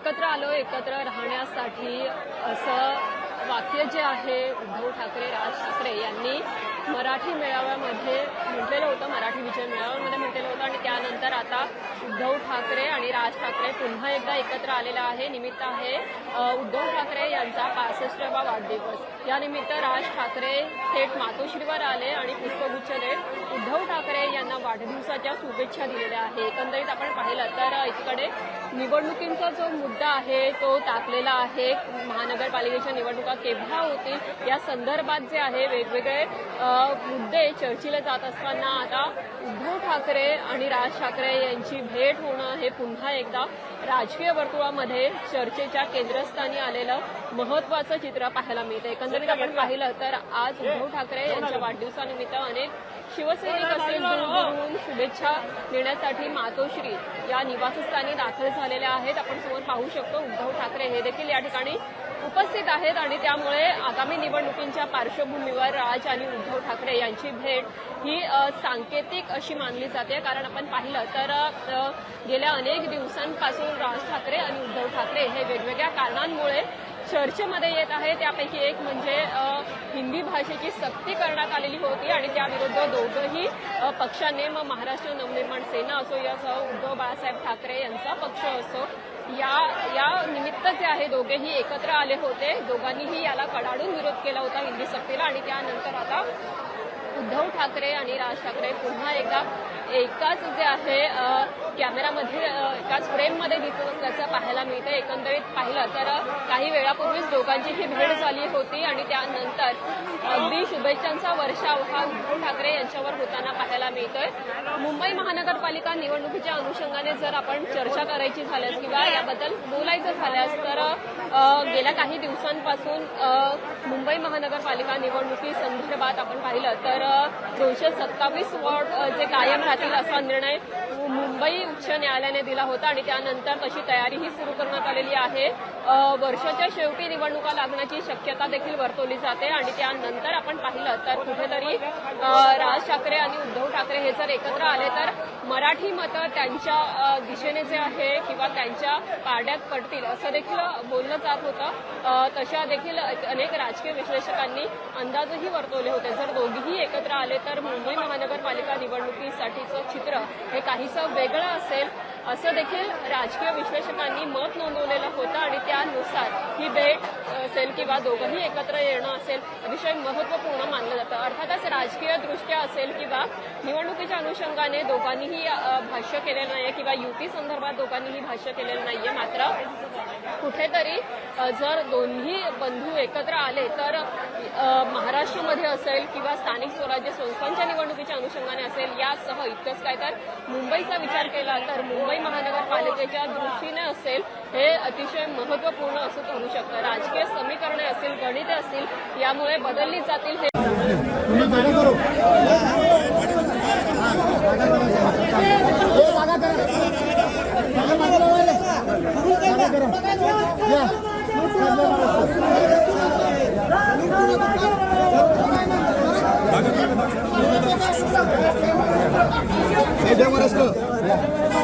एकत्र आलो एकत्र राहण्यासाठी असं वाक्य जे आहे उद्धव ठाकरे राज ठाकरे यांनी मराठी मेळाव्यामध्ये म्हटलेलं होतं मराठी विजय मेळाव्यामध्ये म्हटलेलं होतं आणि त्यानंतर आता उद्धव ठाकरे आणि राज ठाकरे पुन्हा एकदा एकत्र आलेला आहे. निमित्त आहे उद्धव ठाकरे यांचा पासष्टावा वाढदिवस. यानिमित्त राज ठाकरे थेट मातोश्रीवर आले आणि पुष्पगुच्छ देत उद्धव ठाकरे यांना वाढदिवसाच्या शुभेच्छा दिलेल्या आहे एकंदरीत आपण पाहिलं तर इकडे निवडणुकींचा जो मुद्दा आहे तो टाकलेला आहे. महानगरपालिकेच्या निवडणुका केव्हा होतील? या संदर्भात जे आहे वेगवेगळे मुद्दे चर्चेला जात असताना आता उद्धव ठाकरे आणि राज ठाकरे यांची भेट होणं हे पुन्हा एकदा राजकीय वर्तुळामध्ये चर्चेच्या केंद्रस्थानी आलेलं महत्वाचं चित्र पाहायला मिळतं. एकंदरीत आपण पाहिलं तर आज उद्धव ठाकरे यांच्या वाढदिवसानिमित्त अनेक शिवसैनिक असेल दूरदूरहून शुभेच्छा देण्यासाठी मातोश्री या निवासस्थानी दाखल झालेल्या आहेत. आपण समोर पाहू शकतो उद्धव ठाकरे हे देखील या ठिकाणी उपस्थित आहेत आणि त्यामुळे आगामी निवडणुकींच्या पार्श्वभूमीवर राज आणि उद्धव ठाकरे यांची भेट ही सांकेतिक अशी मानली जाते. कारण आपण पाहिलं तर गेल्या अनेक दिवसांपासून राज ठाकरे आणि उद्धव ठाकरे हे वेगवेगळ्या कारणांमुळे चर्चेमध्ये येत आहे त्यापैकी एक म्हणजे हिंदी भाषेची सक्ती करण्यात आलेली होती आणि त्याविरुद्ध दोघंही पक्षाने मग महाराष्ट्र नवनिर्माण सेना असो या उद्धव बाळासाहेब ठाकरे यांचा पक्ष असो या या निमित्त जे आहे दोघेही एकत्र आले होते. दोघांनीही याला कडाडून विरोध केला होता हिंदी सक्तीला आणि त्यानंतर आता उद्धव ठाकरे आणि राज ठाकरे पुन्हा एकदा एकाच जे आहे कॅमेरामध्ये एकाच फ्रेममध्ये दिसत असल्याचं पाहायला मिळतं एकंदरीत पाहिलं तर काही वेळापूर्वीच दोघांची ही भेट झाली होती आणि त्यानंतर शुभेच्छांचा वर्षाव हा उद्धव ठाकरे यांच्यावर होताना पाहायला मिळतोय. मुंबई महानगरपालिका निवडणुकीच्या अनुषंगाने जर आपण चर्चा करायची झाल्यास किंवा याबद्दल बोलायचं झाल्यास तर गेल्या काही दिवसांपासून मुंबई महानगरपालिका निवडणुकी संदर्भात आपण पाहिलं तर दोनशे सत्तावीस वॉर्ड जे कायम राहतील असा निर्णय मु- मुंबई उच्च न्यायालयाने दिला होता आणि त्यानंतर तशी तयारीही सुरू करण्यात आलेली आहे. वर्षाच्या शेवटी निवडणुका लागण्याची शक्यता देखील वर्तवली जाते आणि त्यानंतर आपण पाहिलं तर कुठेतरी राज ठाकरे आणि उद्धव ठाकरे हे जर एकत्र आले तर मराठी मतं त्यांच्या दिशेने जे आहे किंवा त्यांच्या पाड्यात पडतील असं देखील बोललं जात होतं. तशा देखील अनेक राजकीय विश्लेषकांनी अंदाजही वर्तवले होते. जर दोघीही एकत्र आले तर मुंबई महानगरपालिका निवडणुकीसाठीचं चित्र हे काहीसं वेगळं असेल असं देखील राजकीय विश्लेषकांनी मत नोंदवलेलं होतं आणि त्यानुसार ही भेट असेल किंवा दोघंही एकत्र येणं असेल अतिशय महत्त्वपूर्ण मानलं जातं. अर्थातच राजकीय दृष्ट्या असेल किंवा निवडणुकीच्या अनुषंगाने दोघांनीही भाष्य केलेलं नाही किंवा युती संदर्भात दोघांनीही भाष्य केलेलं नाहीये. मात्र कुठेतरी जर दोन्ही बंधू एकत्र आले तर महाराष्ट्रामध्ये असेल किंवा स्थानिक स्वराज्य संस्थांच्या निवडणुकीच्या अनुषंगाने असेल यासह इतकंच काय तर मुंबईचा विचार केला तर मुंबई महानगरपालिकेच्या दृष्टीने असेल हे अतिशय महत्त्वपूर्ण असं ठरू शकतं. राजकीय समीकरणे असतील गणिते असतील यामुळे बदलली जातील हे साहेब जय महाराष्ट्र